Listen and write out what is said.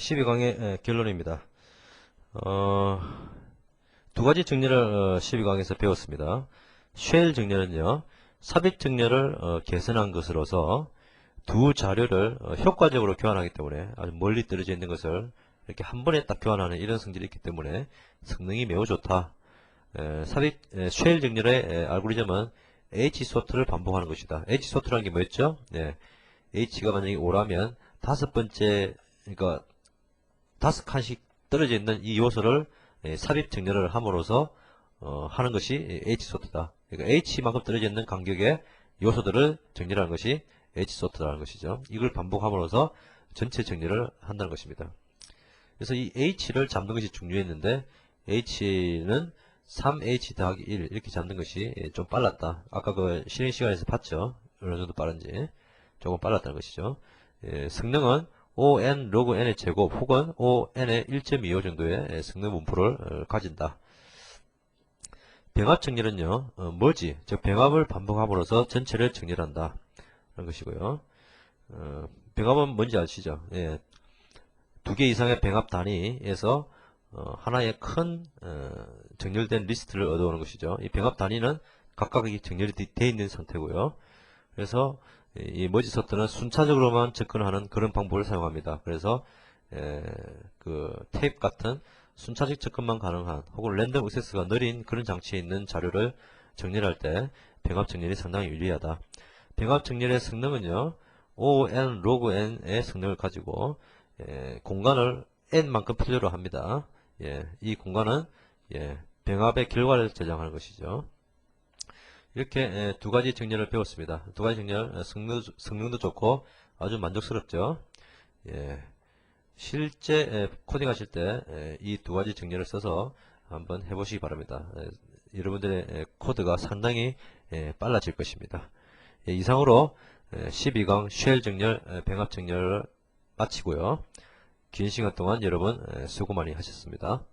12강의 결론입니다. 어, 두 가지 정렬을 어, 12강에서 배웠습니다. 쉘 정렬은요, 삽입 정렬을 어, 개선한 것으로서 두 자료를 어, 효과적으로 교환하기 때문에 아주 멀리 떨어져 있는 것을 이렇게 한 번에 딱 교환하는 이런 성질이 있기 때문에 성능이 매우 좋다. 에, 삽입 에, 쉘 정렬의 에, 알고리즘은 H 소트를 반복하는 것이다. H 소트라는 게 뭐였죠? 네. H가 만약에 5라면 다섯 번째 그러니까 다섯 칸씩 떨어져 있는 이 요소를 예, 삽입 정렬을 함으로써 어, 하는 것이 H 소트다. 그러니까 H만큼 떨어져 있는 간격의 요소들을 정렬하는 것이 H 소트라는 것이죠. 이걸 반복함으로써 전체 정렬을 한다는 것입니다. 그래서 이 H를 잡는 것이 중요했는데 H는 3H 더하기 1 이렇게 잡는 것이 예, 좀 빨랐다. 아까 그 실행 시간에서 봤죠. 어느 정도 빠른지 조금 빨랐다는 것이죠. 예, 성능은 ON 로그 N의 제곱 혹은 ON의 1.25 정도의 예, 성능 분포를 어, 가진다. 병합 정렬은요, 어, 뭐지? 즉, 병합을 반복함으로써 전체를 정렬한다. 그런 것이고요. 어, 병합은 뭔지 아시죠? 예, 두 개 이상의 병합 단위에서 어, 하나의 큰 어, 정렬된 리스트를 얻어오는 것이죠. 이 병합 단위는 각각이 정렬이 되어 있는 상태고요. 그래서 이 머지 서트는 순차적으로만 접근하는 그런 방법을 사용합니다. 그래서 에, 그 테이프 같은 순차적 접근만 가능한 혹은 랜덤 액세스가 느린 그런 장치에 있는 자료를 정렬할 때 병합 정렬이 상당히 유리하다. 병합 정렬의 성능은요. ON 로그 N의 성능을 가지고 에, 공간을 N만큼 필요로 합니다. 예, 이 공간은 예, 병합의 결과를 저장하는 것이죠. 이렇게 에, 두 가지 정렬을 배웠습니다. 두 가지 정렬 에, 성능, 성능 도 좋고 아주 만족스럽죠. 예, 실제 에, 코딩하실 때 이 두 가지 정렬을 써서 한번 해보시기 바랍니다. 에, 여러분들의 에, 코드가 상당히 에, 빨라질 것입니다. 예, 이상으로 에, 12강 쉘 정렬, 에, 병합 정렬을 마치고요. 긴 시간 동안 여러분 에, 수고 많이 하셨습니다.